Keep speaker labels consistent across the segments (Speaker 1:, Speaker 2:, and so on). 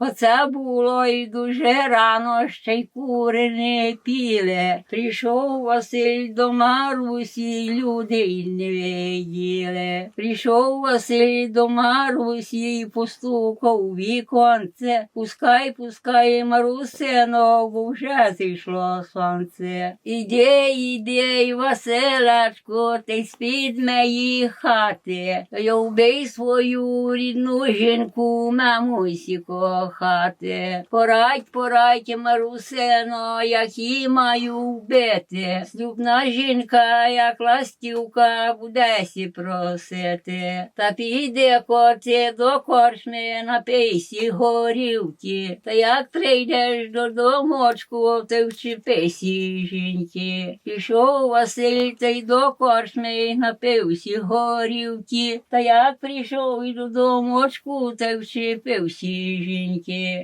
Speaker 1: Оце було і дуже рано, ще й кури не піли. Прийшов Василь до Марусі, люди й не виділи. Прийшов Василь до Марусі, і постукав віконце. Пускай, пускай, Марусино, бо вже зійшло сонце. Іде, іде, Василечко, ти з-під моєї хати. Люби свою рідну жінку, мамусі кохати. Порадь, порадь, Марусино, як її маю вбити. Слюбна жінка, як ластівка, буде сі просити. Та піде коти до корчми, напийся горілки. Та як прийдеш додомочку, ти вчепися жінки. Пішов Василь та й до корчми, напився горілки. Та як прийшов і додомочку, та вчепився жінки.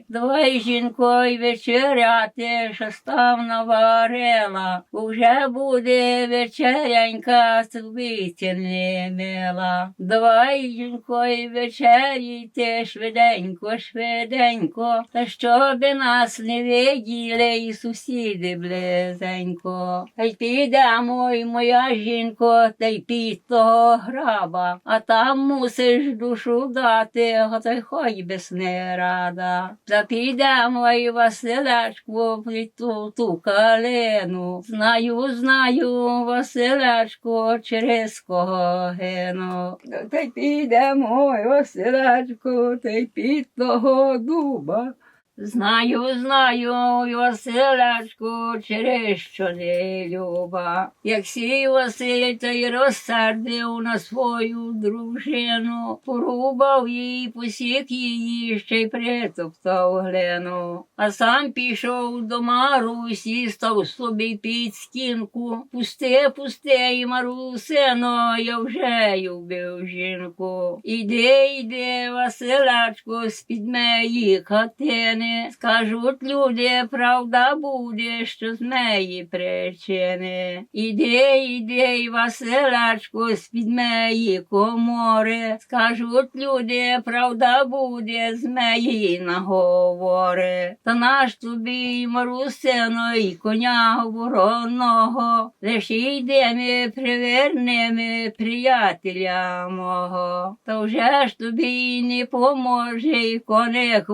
Speaker 1: Давай, жінко, й вечеряти, що став наварила. Вже буде вечерянька, тобі не мила. Давай, жінко, й вечерійте швиденько, швиденько, та щоби нас не виділи і сусіди близенько. Та й підемо, й моя жінко, та й під того граба, а там мусиш душу дати, а та й хоч без не рада. Та піде мою Василечку, пліту ту, ту калину. Знаю, знаю, Василечку, через кого гину. Та й піде мой Василечку, та й під того дуба. Знаю, знаю, Василечку, через що не люба. Як сій Василь та й розсердив на свою дружину, порубав її, посік її, ще й притоптав глину. А сам пішов до Марусі, став собі під стінку. Пусти, пусти, і Марусино, я вже любив жінку. Іди, іди, Василечко, з-під моєї хатини. Скажуть люди, правда буде, що з моєї причини. Іди, іди, Василечко, з-під моєї комори. Скажуть люди, правда буде, з моєї наговори. Та наш тобі, Марусино, і коня вороного. Лиш йдемо, привернемо приятеля мого. Та вже ж тобі не поможе, і коник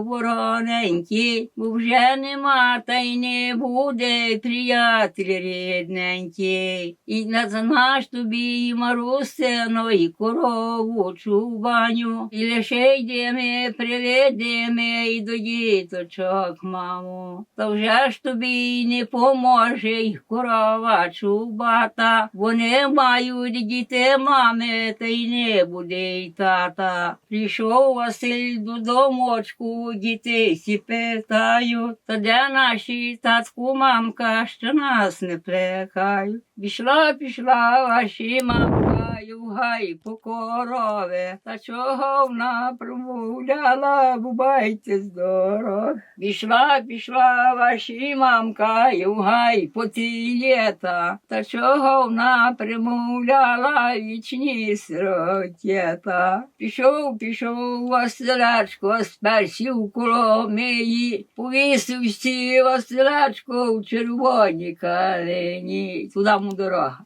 Speaker 1: вороненький, бо вже нема, та й не буде приятель рідненький. І на наш тобі, і Марусино, і корову чубаню, і лише йдемо, приведемо і до діточок, маму. Та вже ж тобі не поможе й корова чубата. Вони мають діти мами, та й не буде й тата. Прийшов Василь додомочку, діти сі питають, та де наші татку мамка, що нас не плекають. Пішла, пішла ваші мамка, й в гай по корови, та чого вона промовляла, бувайте здоров. Пішла, пішла ваші мамка, й в гай по та чого вона примовляла вічні сиротєта. Пішов, пішов Василечко, сперсів коло миї, повісив сі Василечко в червоній калині. Туди му дорога.